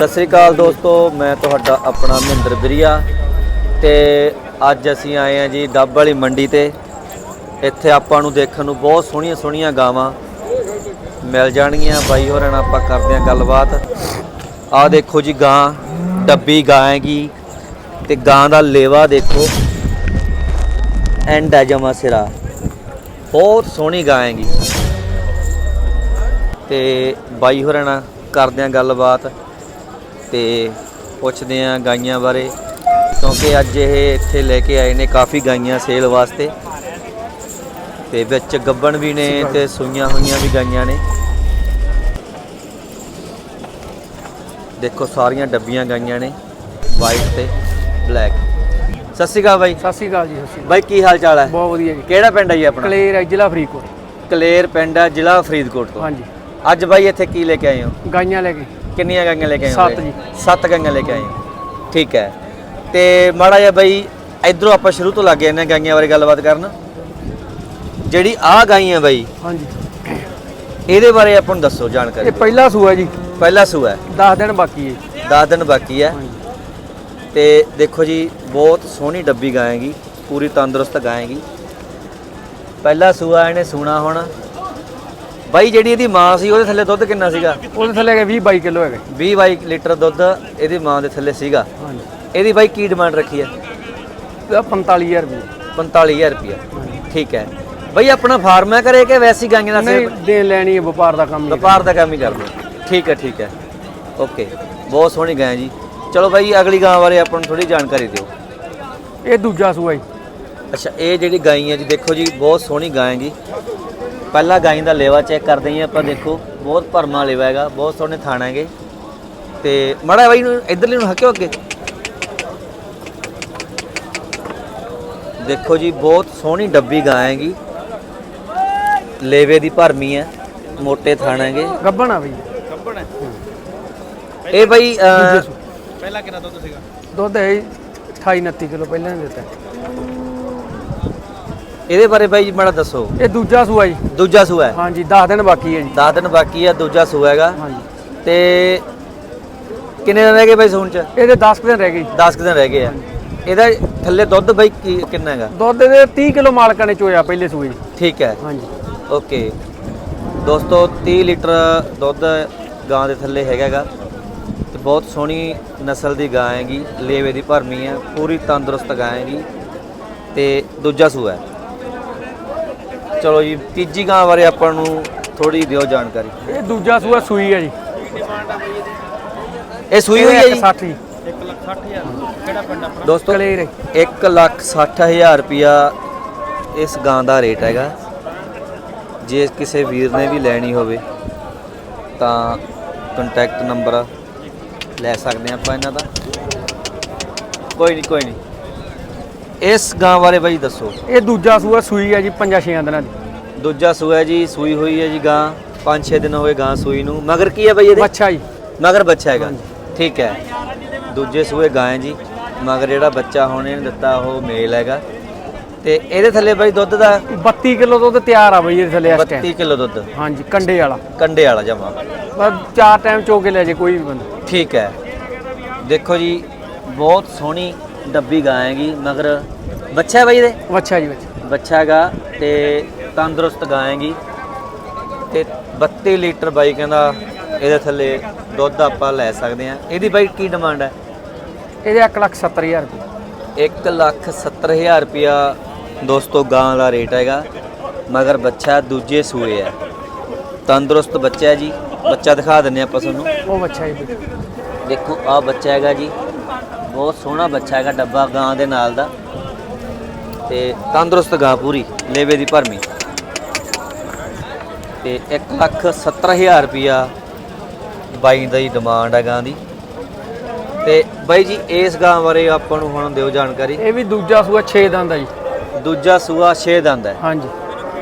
ਸਤਿ ਸ੍ਰੀ ਅਕਾਲ ਦੋਸਤੋ, ਮੈਂ ਤੁਹਾਡਾ ਆਪਣਾ ਮਹਿੰਦਰ ਬਿਰੀਆ ਤੇ ਅੱਜ ਅਸੀਂ ਆਏ ਹਾਂ ਜੀ ਡੱਬ ਵਾਲੀ ਮੰਡੀ ਤੇ। ਇੱਥੇ ਆਪਾਂ ਨੂੰ ਦੇਖਣ ਨੂੰ ਬਹੁਤ ਸੋਹਣੀਆਂ ਸੋਹਣੀਆਂ ਗਾਵਾਂ ਮਿਲ ਜਾਣਗੀਆਂ। ਬਾਈ ਹੋਰਾਂ ਨਾਲ ਆਪਾਂ ਕਰਦੇ ਹਾਂ ਗੱਲਬਾਤ। ਆਹ ਦੇਖੋ ਜੀ ਗਾਂ, ਡੱਬੀ ਗਾਂ ਹੈਗੀ ਤੇ ਗਾਂ ਦਾ ਲੇਵਾ ਦੇਖੋ। ਐਂਡ ਹੈ ਜਮਾ ਸਿਰਾ। ਬਹੁਤ ਸੋਹਣੀ ਗਾਂ ਹੈਗੀ। ਤੇ ਬਾਈ ਹੋਰਾਂ ਨਾਲ ਕਰਦੇ ਹਾਂ ਗੱਲਬਾਤ। ਤੇ ਪੁੱਛਦੇ ਹਾਂ ਗਾਈਆਂ ਬਾਰੇ ਕਿਉਂਕਿ ਅੱਜ ਇਹ ਇੱਥੇ ਲੈ ਕੇ ਆਏ ਨੇ ਕਾਫੀ ਗਾਈਆਂ ਸੇਲ ਵਾਸਤੇ। ਤੇ ਵਿੱਚ ਗੱਬਣ ਵੀ ਨੇ ਤੇ ਸੂਈਆਂ ਹੋਈਆਂ ਵੀ ਗਾਈਆਂ ਨੇ। ਦੇਖੋ ਸਾਰੀਆਂ ਡੱਬੀਆਂ ਗਾਈਆਂ ਨੇ ਵਾਈਟ ਤੇ ਬਲੈਕ ਸਤਿ ਸ਼੍ਰੀ ਅਕਾਲ ਬਾਈ। ਸਤਿ ਸ਼੍ਰੀ ਅਕਾਲ ਜੀ ਸਤਿ ਸ਼੍ਰੀ ਅਕਾਲ। ਬਾਈ ਕੀ ਹਾਲ ਚਾਲ ਹੈ? ਬਹੁਤ ਵਧੀਆ ਜੀ। ਕਿਹੜਾ ਪਿੰਡ ਹੈ ਜੀ ਆਪਣਾ? ਕਲੇਰ ਹੈ ਜ਼ਿਲ੍ਹਾ ਫਰੀਦਕੋਟ। ਕਲੇਰ ਪਿੰਡ ਹੈ ਜ਼ਿਲ੍ਹਾ ਫਰੀਦਕੋਟ ਤੋਂ। ਹਾਂਜੀ। ਅੱਜ ਬਾਈ ਇੱਥੇ ਕੀ ਲੈ ਕੇ ਆਏ ਹੋ? ਗਾਈਆਂ ਲੈ ਕੇ। ਕਿੰਨੀਆਂ ਗਾਈਆਂ ਲੈ ਕੇ ਆਏ ਹੋ ਸੱਤ? ਜੀ। ਸੱਤ ਗਾਈਆਂ ਲੈ ਕੇ ਆਏ। ਹੋ ਠੀਕ ਹੈ। ਤੇ ਮਾੜਾ ਜਿਹਾ ਬਾਈ ਇਧਰੋਂ ਆਪਾਂ ਸ਼ੁਰੂ ਤੋਂ ਲੱਗੇ ਨੇ ਗਾਈਆਂ ਬਾਰੇ ਗੱਲਬਾਤ ਕਰਨ। ਜਿਹੜੀ ਆਹ ਗਾਈ ਹੈ ਬਾਈ ਹਾਂਜੀ। ਇਹਦੇ ਬਾਰੇ ਆਪਾਂ ਨੂੰ ਦੱਸੋ ਇਹ ਜਾਣਕਾਰੀ ਪਹਿਲਾ ਸੂਆ ਜੀ। ਪਹਿਲਾ ਸੂਆ ਹੈ। 10 ਦਿਨ ਬਾਕੀ ਹੈ। 10 ਦਿਨ ਬਾਕੀ ਹੈ। ਹਾਂਜੀ। ਤੇ ਦੇਖੋ ਜੀ ਬਹੁਤ ਸੋਹਣੀ ਡੱਬੀ ਗਾਂ ਹੈਗੀ ਪੂਰੀ ਤੰਦਰੁਸਤ ਗਾਂ ਹੈਗੀ ਪਹਿਲਾ ਸੂਆ ਇਹਨੇ ਸੂਣਾ ਹੁਣ। ਬਾਈ ਜਿਹੜੀ ਇਹਦੀ ਮਾਂ ਸੀ ਉਹਦੇ ਥੱਲੇ ਦੁੱਧ ਕਿੰਨਾ ਸੀਗਾ? ਉਹਦੇ ਥੱਲੇ ਹੈਗੇ 20 22 ਕਿਲੋ ਹੈਗੇ। 20 22 ਲੀਟਰ ਦੁੱਧ ਇਹਦੀ ਮਾਂ ਦੇ ਥੱਲੇ ਸੀਗਾ। ਹਾਂਜੀ। ਇਹਦੀ ਬਾਈ ਕੀ ਡਿਮਾਂਡ ਰੱਖੀ ਹੈ? ਇਹਦਾ 45000 ਰੁਪਏ 45000 ਰੁਪਇਆ। ਠੀਕ ਹੈ। ਬਈ ਆਪਣਾ ਫਾਰਮ ਹੈ ਕਰੇ ਕਿ ਵੈਸੀ ਗਾਈਆਂ ਦਾ ਨਹੀਂ ਦੇਣ ਲੈਣੀ ਹੈ ਵਪਾਰ ਦਾ ਕੰਮ ਹੀ। ਵਪਾਰ ਦਾ ਕੰਮ ਹੀ ਕਰਦੇ? ਠੀਕ ਹੈ ਠੀਕ ਹੈ। ਓਕੇ ਬਹੁਤ ਸੋਹਣੀ ਗਾਂ ਜੀ। ਚਲੋ ਬਾਈ ਅਗਲੀ ਗਾਂ ਬਾਰੇ ਆਪਾਂ ਨੂੰ ਥੋੜੀ ਜਾਣਕਾਰੀ ਦਿਓ। ਇਹ ਦੂਜਾ ਸੂਆ ਜੀ। ਅੱਛਾ ਇਹ ਜਿਹੜੀ ਗਾਈ ਹੈ ਜੀ ਦੇਖੋ ਜੀ ਬਹੁਤ ਸੋਹਣੀ ਗਾਂ ਹੈ ਜੀ। ਪਹਿਲਾ ਗਾਈ ਦਾ ਲੇਵਾ ਚੈੱਕ ਕਰਦੇ ਹਾਂ ਆਪਾਂ ਦੇਖੋ ਬਹੁਤ ਭਰਮਾ ਲੇਵਾ ਹੈਗਾ ਬਹੁਤ ਸੋਹਣੇ ਥਾਣਾ ਹੈਗੇ। ਤੇ ਮੜਾ ਬਾਈ ਨੂੰ ਇਧਰਲੇ ਨੂੰ ਹੱਕਿਓ ਅੱਗੇ। ਦੇਖੋ ਜੀ ਬਹੁਤ ਸੋਹਣੀ ਡੱਬੀ ਗਾਂ ਹੈਗੀ। ਲੇਵੇ ਦੀ ਭਰਮੀ ਹੈ ਮੋਟੇ ਥਾਣਾ ਹੈਗੇ। ਗੱਬਣ ਆ ਬਈ। ਇਹ ਬਾਈ ਅਹ, ਦੂਜੇ ਸੂਏ ਪਹਿਲਾਂ ਕਿੰਨਾ ਦੁੱਧ ਸੀਗਾ? ਦੁੱਧ ਹੈ 28 29 ਕਿਲੋ ਪਹਿਲਾਂ ਹੀ ਦਿੱਤਾ। ਇਹਦੇ ਬਾਰੇ ਬਾਈ ਮਾੜਾ ਦੱਸੋ। ਇਹ ਦੂਜਾ ਸੂਆ ਜੀ। ਦੂਜਾ ਸੂਆ ਹੈ। ਹਾਂਜੀ 10 ਦਿਨ ਬਾਕੀ ਹੈ ਜੀ। 10 ਦਿਨ ਬਾਕੀ ਹੈ ਦੂਜਾ ਸੂਆ ਹੈਗਾ। ਹਾਂਜੀ। ਤੇ ਕਿੰਨੇ ਦਿਨ ਰਹਿ ਗਏ ਬਾਈ ਸੂਣ ਚ? ਇਹਦੇ 10 ਕੁ ਦਿਨ ਰਹਿ ਗਏ ਜੀ। 10 ਕੁ ਦਿਨ ਰਹਿ ਗਏ ਆ। ਇਹਦਾ ਥੱਲੇ ਦੁੱਧ ਬਾਈ ਕੀ- ਕਿੰਨਾ ਹੈਗਾ? ਦੁੱਧ ਦੇ 30 ਕਿਲੋ ਮਾਲਕਾਂ ਨੇ ਚੋਇਆ ਪਹਿਲੇ ਸੂਏ। ਜੀ ਠੀਕ ਹੈ। ਹਾਂਜੀ। ਓਕੇ। ਦੋਸਤੋ 30 ਲੀਟਰ ਦੁੱਧ ਗਾਂ ਦੇ ਥੱਲੇ ਹੈਗਾ ਹੈਗਾ। ਤੇ ਬਹੁਤ ਸੋਹਣੀ ਨਸਲ ਦੀ ਗਾਂ ਹੈਗੀ। ਲੇਵੇ ਦੀ ਭਰਮੀ ਹੈ। ਪੂਰੀ ਤੰਦਰੁਸਤ ਗਾਂ ਹੈਗੀ। ਤੇ ਦੂਜਾ ਸੂਆ ਹੈ। ਚਲੋ ਜੀ ਤੀਜੀ ਗਾਂ ਬਾਰੇ ਆਪਾਂ ਨੂੰ ਥੋੜੀ ਦਿਓ ਜਾਣਕਾਰੀ। ਇਹ ਦੂਜਾ ਸੂਆ ਸੂਈ ਹੈ ਜੀ। ਇਹ ਸੂਈ ਹੋਈ ਹੈ ਜੀ? 60 ਜੀ। ਦੋਸਤੋ ਕਲੇਰ ਹੈ। 1 ਲੱਖ 60000 ਰੁਪਿਆ ਇਸ ਗਾਂ ਦਾ ਰੇਟ ਹੈਗਾ। ਜੇ ਕਿਸੇ ਵੀਰ ਨੇ ਵੀ ਲੈਣੀ ਹੋਵੇ ਤਾਂ ਕੰਟੈਕਟ ਨੰਬਰ ਲੈ ਸਕਦੇ ਹਾਂ ਆਪਾਂ ਇਹਨਾਂ ਦਾ। ਕੋਈ ਨਹੀਂ ਕੋਈ ਨਹੀਂ ਇਸ ਗਾਂ ਬਾਰੇ ਬਾਈ ਦੱਸੋ। ਇਹ ਦੂਜਾ ਸੂਆ ਸੂਈ ਹੈ ਜੀ ਪੰਜਾਂ ਛੇਆਂ ਦਿਨਾਂ ਦੀ। ਦੂਜਾ ਸੂਆ ਜੀ ਸੂਈ ਹੋਈ ਹੈ ਜੀ ਗਾਂ 5-6 ਦਿਨ ਹੋਏ ਗਾਂ ਸੂਈ ਨੂੰ। ਮਗਰ ਕੀ ਹੈ ਬਾਈ ਇਹਦੇ? ਬੱਚਾ ਜੀ। ਮਗਰ ਬੱਚਾ ਹੈਗਾ। ਠੀਕ ਹੈ। ਦੂਜੇ ਸੂਏ ਗਾਂ ਹੈ ਜੀ। ਮਗਰ ਜਿਹੜਾ ਬੱਚਾ ਹੁਣ ਇਹਨੇ ਦਿੱਤਾ ਉਹ ਮੇਲ ਹੈਗਾ। ਤੇ ਇਹਦੇ ਥੱਲੇ ਬਾਈ ਦੁੱਧ ਦਾ? 32 ਕਿਲੋ ਦੁੱਧ ਤਿਆਰ ਆ ਬਈ ਇਹਦੇ ਥੱਲੇ ਇਸ 32 ਟਾਈਮ ਕਿਲੋ ਦੁੱਧ। ਹਾਂਜੀ ਕੰਡੇ ਵਾਲਾ। ਕੰਡੇ ਵਾਲਾ ਜਮਾ। ਬਸ ਚਾਰ ਟਾਈਮ ਚੋ ਕੇ ਲੈ ਜੇ ਕੋਈ ਵੀ ਬੰਦਾ। ਠੀਕ ਹੈ। ਦੇਖੋ ਜੀ ਬਹੁਤ ਸੋਹਣੀ ਡੱਬੀ ਗਾਂ ਹੈਗੀ ਮਗਰ ਬੱਚਾ ਬਾਈ ਇਹਦੇ? ਬੱਚਾ ਜੀ ਬੱਚਾ ਬੱਚਾ ਹੈਗਾ ਤੇ ਤੰਦਰੁਸਤ ਗਾਂ ਹੈਗੀ ਤੇ 32 ਲੀਟਰ ਬਾਈ ਕਹਿੰਦਾ ਇਹਦੇ ਥੱਲੇ ਦੁੱਧ ਆਪਾਂ ਲੈ ਸਕਦੇ ਆ ਇਹਦੀ ਬਾਈ ਕੀ ਡਿਮਾਂਡ ਹੈ? ਇਹਦੇ 1 ਲੱਖ 70 ਹਜ਼ਾਰ ਰੁਪਏ। 1 ਲੱਖ 70 ਹਜ਼ਾਰ ਰੁਪਿਆ ਦੋਸਤੋ ਗਾਂ ਦਾ ਰੇਟ ਹੈਗਾ ਮਗਰ ਬੱਚਾ ਦੂਜੇ ਸੂਏ ਹੈ। ਤੰਦਰੁਸਤ ਬੱਚਾ ਜੀ। ਬੱਚਾ ਦਿਖਾ ਦਿੰਨੇ ਆਪਾਂ ਤੁਹਾਨੂੰ। ਉਹ ਬੱਚਾ ਜੀ। ਦੇਖੋ ਆ ਬੱਚਾ ਹੈਗਾ ਜੀ। ਬਹੁਤ ਸੋਹਣਾ ਬੱਚਾ ਹੈਗਾ ਡੱਬਾ ਗਾਂ ਦੇ ਨਾਲ ਦਾ। ਤੇ ਤੰਦਰੁਸਤ ਗਾਂ ਪੂਰੀ ਲੇਵੇ ਦੀ ਭਰਮੀ। ਤੇ 1 ਲੱਖ 70 ਹਜ਼ਾਰ ਰੁਪਿਆ ਬਾਈ ਦਾ ਹੀ ਡਿਮਾਂਡ ਹੈ ਗਾਂ ਦੀ। ਤੇ ਬਾਈ ਜੀ ਇਸ ਗਾਂ ਬਾਰੇ ਆਪਾਂ ਨੂੰ ਹੁਣ ਦਿਓ ਜਾਣਕਾਰੀ। ਇਹ ਵੀ ਦੂਜਾ ਸੂਆ 6 ਦੰਦ ਆ ਜੀ। ਦੂਜਾ ਸੂਆ 6 ਦੰਦ ਹੈ। ਹਾਂਜੀ।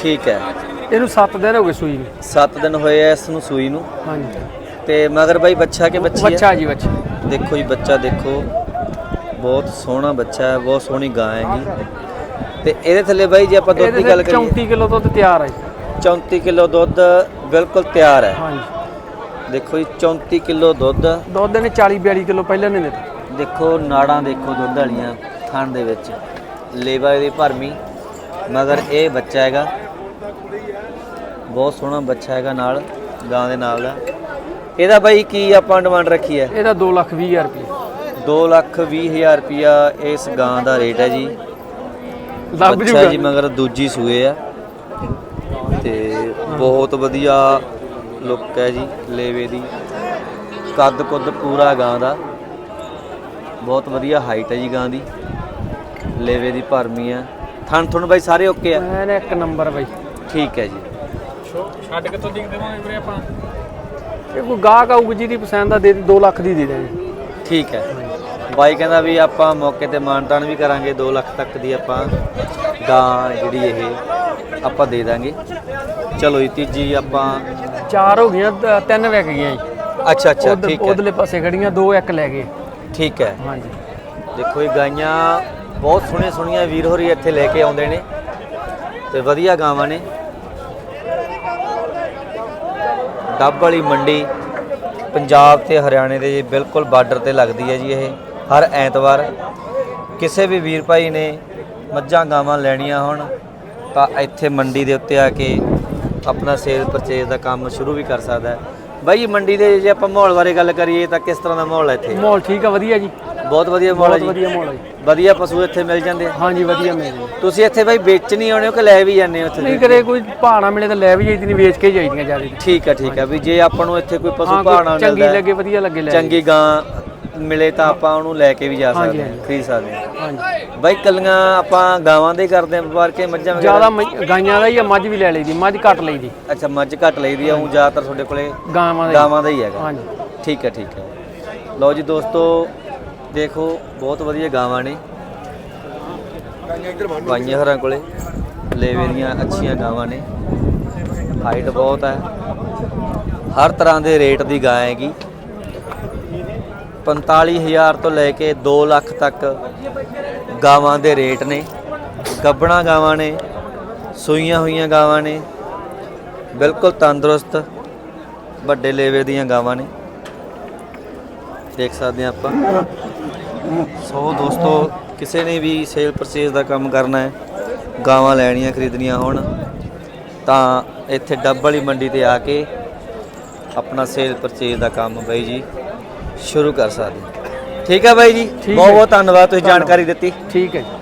ਠੀਕ ਹੈ। ਇਹਨੂੰ 7 ਦਿਨ ਹੋ ਗਏ ਸੂਈ ਨੂੰ। 7 ਦਿਨ ਹੋਏ ਐ ਇਸ ਨੂੰ ਸੂਈ ਨੂੰ। ਹਾਂਜੀ। ਤੇ ਮਗਰ ਬਾਈ ਬੱਚਾ ਕਿ ਬੱਚੀ ਹੈ? ਬੱਚਾ ਜੀ ਬੱਚਾ। ਦੇਖੋ ਜੀ ਬੱਚਾ ਦੇਖੋ। ਬਹੁਤ ਸੋਹਣਾ ਬੱਚਾ ਹੈ ਬਹੁਤ ਸੋਹਣੀ ਗਾਂ ਹੈਗੀ। ਤੇ ਇਹਦੇ ਥੱਲੇ ਬਾਈ ਜੇ ਆਪਾਂ ਦੁੱਧ ਦੀ ਗੱਲ ਕਰੀਏ। 34 ਕਿਲੋ ਦੁੱਧ ਤਿਆਰ ਜੀ। 34 ਕਿਲੋ ਦੁੱਧ ਬਿਲਕੁਲ ਤਿਆਰ ਹੈ। ਹਾਂਜੀ। ਦੇਖੋ ਜੀ 34 ਕਿਲੋ ਦੁੱਧ। ਦੁੱਧ ਨੇ 40 42 ਕਿਲੋ ਪਹਿਲਾਂ ਨੇ ਦਿੱਤਾ। ਦੇਖੋ ਨਾੜਾਂ ਦੇਖੋ ਦੁੱਧ ਵਾਲੀਆਂ ਥਣ ਦੇ ਵਿੱਚ। ਲੇਵਾ ਇਹਦੀ ਭਰਮੀ। ਮਗਰ ਇਹ ਬੱਚਾ ਹੈਗਾ। ਬਹੁਤ ਸੋਹਣਾ ਬੱਚਾ ਹੈਗਾ ਨਾਲ ਗਾਂ ਦੇ ਨਾਲ ਦਾ। ਇਹਦਾ ਬਾਈ ਕੀ ਆਪਾਂ ਡਿਮਾਂਡ ਰੱਖੀ ਹੈ? ਇਹਦਾ 2 ਲੱਖ 20 ਹਜ਼ਾਰ ਰੁਪਏ 2 ਲੱਖ 20 ਹਜ਼ਾਰ ਰੁਪਿਆ ਇਸ ਗਾਂ ਦਾ ਰੇਟ ਹੈ ਜੀ। ਲੱਭ ਬੱਚਾ ਜੂਗਾ। ਜੀ ਮਗਰ ਦੂਜੀ ਸੂਏ ਆ। ਤੇ ਬਹੁਤ ਵਧੀਆ ਲੁੱਕ ਹੈ ਜੀ ਲੇਵੇ ਦੀ। ਕੱਦ ਕੁੱਦ ਪੂਰਾ ਗਾਂ ਦਾ। ਬਹੁਤ ਵਧੀਆ ਹਾਈਟ ਹੈ ਜੀ ਗਾਂ ਦੀ। ਲੇਵੇ ਦੀ ਭਰਮੀ ਆ। ਥਣ ਥੁਣ ਬਾਈ ਸਾਰੇ ਓਕੇ ਆ? ਮੈਂ ਇੱਕ ਨੰਬਰ ਬਾਈ। ਠੀਕ ਹੈ ਜੀ। ਛੱਡ ਕਿੱਥੋਂ ਦਿਖ ਦੇਵਾਂਗੇ ਵੀਰੇ ਆਪਾਂ? ਇਹ ਕੋਈ ਗਾਹਕ ਆਊਗੀ ਜਿਹਦੀ ਪਸੰਦ ਆ ਦੇ 2 ਲੱਖ ਦੀ ਦੇ ਦੇਣੀ ਠੀਕ ਹੈ। ਬਾਈ ਕਹਿੰਦਾ ਵੀ ਆਪਾਂ ਮੌਕੇ ਤੇ ਮਾਨਤਾਨ ਵੀ ਕਰਾਂਗੇ 2 ਲੱਖ ਤੱਕ ਦੀ ਆਪਾਂ ਗਾਂ ਜਿਹੜੀ ਇਹ ਆਪਾਂ ਦੇ ਦਾਂਗੇ। ਚਲੋ ਜੀ ਤੀਜੀ ਆਪਾਂ ਚਾਰ ਹੋ ਗਈਆਂ ਤ- ਤਿੰਨ ਵਿਕ ਗਈਆਂ ਜੀ। ਅੱਛਾ ਅੱਛਾ ਠੀਕ ਹੈ। ਉਧਰਲੇ ਪਾਸੇ ਖੜੀਆਂ ਦੋ ਇੱਕ ਲੈ ਗਏ। ਠੀਕ ਹੈ। ਹਾਂਜੀ। ਦੇਖੋ ਇਹ ਗਾਈਆਂ ਬਹੁਤ ਸੋਹਣੀਆਂ ਸੋਹਣੀਆਂ ਵੀਰ ਹੋਰੀ ਇੱਥੇ ਲੈ ਕੇ ਆਉਂਦੇ ਨੇ ਤੇ ਵਧੀਆ ਗਾਵਾਂ ਨੇ। ਡੱਬ ਵਾਲੀ ਮੰਡੀ ਪੰਜਾਬ ਤੇ ਹਰਿਆਣੇ ਦੇ ਬਿਲਕੁਲ ਬਾਰਡਰ ਤੇ ਲੱਗਦੀ ਹੈ ਜੀ ਇਹ। ਹਰ ਐਤਵਾਰ ਕਿਸੇ ਵੀ ਵੀਰ ਭਾਈ ਨੇ ਮੱਝਾਂ ਗਾਵਾਂ ਲੈਣੀਆਂ ਹੋਣ ਤਾਂ ਇੱਥੇ ਮੰਡੀ ਦੇ ਉੱਤੇ ਆ ਕੇ ਆਪਣਾ ਸੇਲ ਪਰਚੇਜ਼ ਦਾ ਕੰਮ ਸ਼ੁਰੂ ਵੀ ਕਰ ਸਕਦਾ ਹੈ। ਬਾਈ ਮੰਡੀ ਦੇ ਜੇ ਆਪਾਂ ਮਾਹੌਲ ਬਾਰੇ ਗੱਲ ਕਰੀਏ ਤਾਂ ਕਿਸ ਤਰ੍ਹਾਂ ਦਾ ਮਾਹੌਲ ਹੈ ਇੱਥੇ? ਮਾਹੌਲ ਠੀਕ ਆ ਵਧੀਆ ਜੀ। ਬਹੁਤ ਵਧੀਆ ਮਾਹੌਲ ਹੈ ਬਹੁਤ ਜੀ। ਵਧੀਆ ਮਾਹੌਲ ਆ ਜੀ। ਵਧੀਆ ਪਸ਼ੂ ਇੱਥੇ ਮਿਲ ਜਾਂਦੇ? ਆ ਹਾਂਜੀ ਵਧੀਆ ਮਿਲ ਜੀ ਤੁਸੀਂ ਇੱਥੇ ਬਾਈ ਵੇਚਣ ਹੀ ਆਉਣੇ ਹੋ ਕਿ ਲੈ ਵੀ ਜਾਂਦੇ ਹੋ ਇੱਥੇ? ਨਹੀਂ ਕਰੇ ਕੋਈ ਭਾਣਾ ਮਿਲੇ ਤਾਂ ਲੈ ਵੀ ਜਾਈਦੀ ਨਹੀਂ ਵੇਚ ਕੇ ਜਾਈਦੀਆਂ ਜ਼ਿਆਦਾ। ਠੀਕ ਹੈ ਠੀਕ ਹੈ ਵੀ ਜੇ ਆਪਾਂ ਨੂੰ ਇੱਥੇ ਕੋਈ ਪਸ਼ੂ ਹਾਂ ਭਾਣਾ ਚੰਗੀ ਮਿਲਦਾ ਹੈ, ਲੱਗੇ ਵਧੀਆ ਲੱਗੇ ਲੈ ਚੰਗੀ ਗਾਂ ਮਿਲੇ ਤਾਂ ਆਪਾਂ ਉਹਨੂੰ ਲੈ ਕੇ ਵੀ ਜਾ ਸਕਦੇ ਹਾਂ। ਖਰੀਦ ਸਕਦੇ ਹਾਂ। ਹਾਂਜੀ। ਬਾਈ ਕੱਲੀਆਂ ਆਪਾਂ ਗਾਵਾਂ ਦੇ ਕਰਦੇ ਹਾਂ ਵਪਾਰ ਕੇ ਮੱਝਾਂ ਵਗੈਰਾ? ਜ਼ਿਆਦਾ ਗਾਈਆਂ ਦਾ ਹੀ ਆ ਮੱਝ ਵੀ ਲੈ ਲਈਦੀ ਮੱਝ ਘੱਟ ਲਈਦੀ। ਅੱਛਾ ਮੱਝ ਘੱਟ ਲਈਦੀ ਆ ਉਹ ਜ਼ਿਆਦਾਤਰ ਤੁਹਾਡੇ ਕੋਲੇ ਗਾਵਾਂ ਦਾ ਹੀ। ਗਾਵਾਂ ਦਾ ਹੀ ਹੈਗਾ। ਹਾਂਜੀ। ਠੀਕ ਹੈ ਠੀਕ ਹੈ। ਲਓ ਜੀ ਦੋਸਤੋ ਦੇਖੋ ਬਹੁਤ ਵਧੀਆ ਗਾਵਾਂ ਨੇ। ਬਾਈਆਂ ਹਰਾਂ ਕੋਲੇ। ਲੇਵੇ ਦੀਆਂ ਅੱਛੀਆਂ ਗਾਵਾਂ ਨੇ। ਹਾਈਟ ਬਹੁਤ ਹੈ। ਹਰ ਤਰ੍ਹਾਂ ਦੇ ਰੇਟ ਦੀ ਗਾਂ ਹੈਗੀ। 45000 ਤੋਂ ਲੈ ਕੇ 2 ਲੱਖ ਤੱਕ ਗਾਵਾਂ ਦੇ ਰੇਟ ਨੇ। ਗੱਬਣਾ ਗਾਵਾਂ ਨੇ, ਸੂਈਆਂ ਹੋਈਆਂ ਗਾਵਾਂ ਨੇ, ਬਿਲਕੁਲ ਤੰਦਰੁਸਤ ਵੱਡੇ ਲੇਵੇ ਦੀਆਂ ਗਾਵਾਂ ਨੇ। ਦੇਖ ਸਕਦੇ ਹਾਂ ਆਪਾਂ। ਸੋ ਦੋਸਤੋ, ਕਿਸੇ ਨੇ ਵੀ ਸੇਲ ਪਰਚੇਜ਼ ਦਾ ਕੰਮ ਕਰਨਾ ਹੈ, ਗਾਵਾਂ ਲੈਣੀਆਂ, ਖਰੀਦਣੀਆਂ ਹੋਣ, ਤਾਂ ਇੱਥੇ ਡੱਬ ਵਾਲੀ ਮੰਡੀ ਤੇ ਆ ਕੇ ਆਪਣਾ ਸੇਲ ਪਰਚੇਜ਼ ਦਾ ਕੰਮ ਬਾਈ ਜੀ। ਸ਼ੁਰੂ ਕਰ ਸਕਦੇ। ਠੀਕ ਹੈ ਬਾਈ ਜੀ। ਬਹੁਤ ਬਹੁਤ ਧੰਨਵਾਦ ਤੁਸੀਂ ਜਾਣਕਾਰੀ ਦਿੱਤੀ। ਠੀਕ ਹੈ ਜੀ।